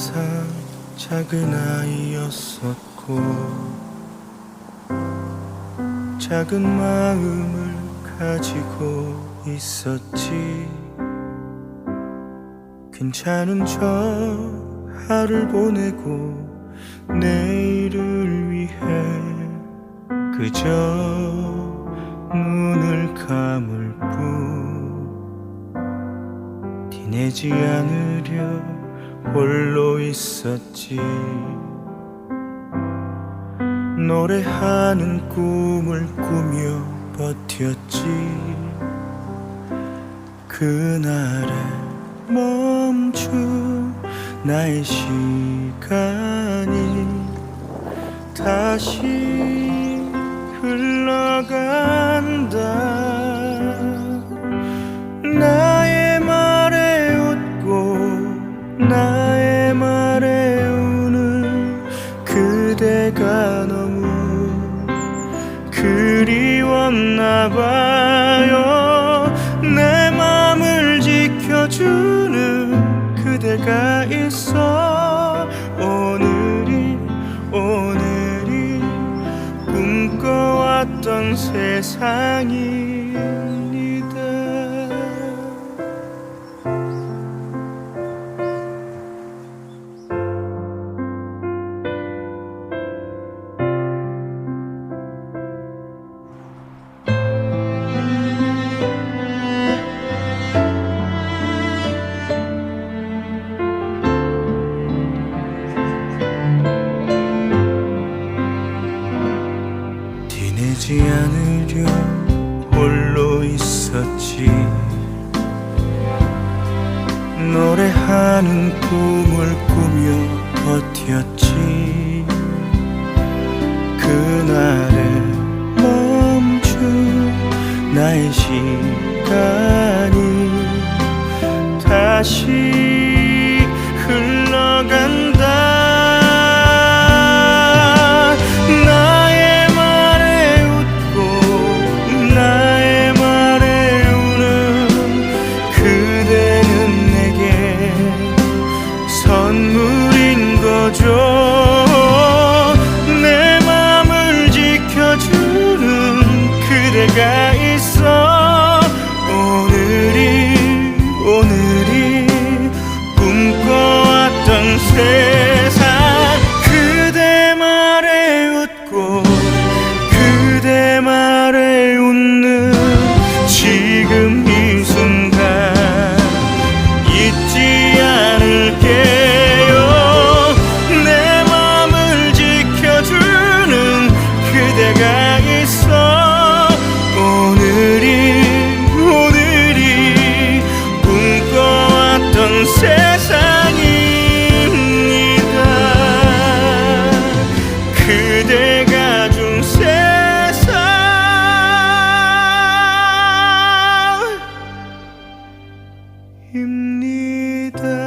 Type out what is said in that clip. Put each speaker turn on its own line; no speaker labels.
항상 작은 아이였었고 작은 마음을 가지고 있었지. 괜찮은 척 하루를 보내고 내일을 위해 그저 눈을 감을 뿐. 티내지 않으려 홀로 있었지. 노래하는 꿈을 꾸며 버텼지. 그날에 멈춘 나의 시간이 다시 흘러간다. 나 그대가 너무 그리웠나 봐요. 내 맘을 지켜주는 그대가 있어. 오늘이 오늘이 꿈꿔왔던 세상입 티내지 않으려 홀로 있었지. 노래하는 꿈을 꾸며 버텼지. 그날에 멈춘 나의 시간이 다시 你的。